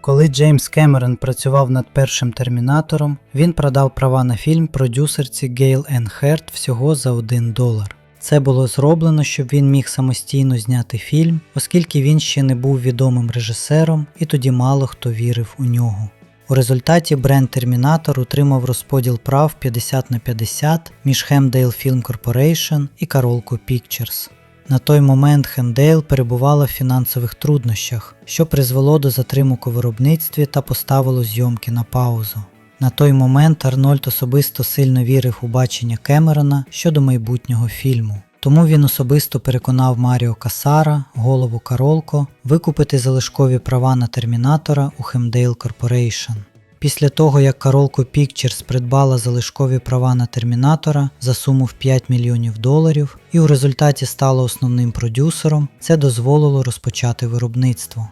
Коли Джеймс Кемерон працював над першим термінатором, він продав права на фільм продюсерці Гейл Енн Херт всього за 1 долар. Це було зроблено, щоб він міг самостійно зняти фільм, оскільки він ще не був відомим режисером і тоді мало хто вірив у нього. У результаті бренд Terminator отримав розподіл прав 50 на 50 між Hemdale Film Corporation і Carolco Pictures. На той момент Хендейл перебувала в фінансових труднощах, що призвело до затримок у виробництві та поставило зйомки на паузу. На той момент Арнольд особисто сильно вірив у бачення Кемерона щодо майбутнього фільму. Тому він особисто переконав Маріо Касара, голову Каролко, викупити залишкові права на термінатора у Хемдейл Corporation. Після того, як Carolco Pictures придбала залишкові права на термінатора за суму в 5 мільйонів доларів і у результаті стала основним продюсером, це дозволило розпочати виробництво.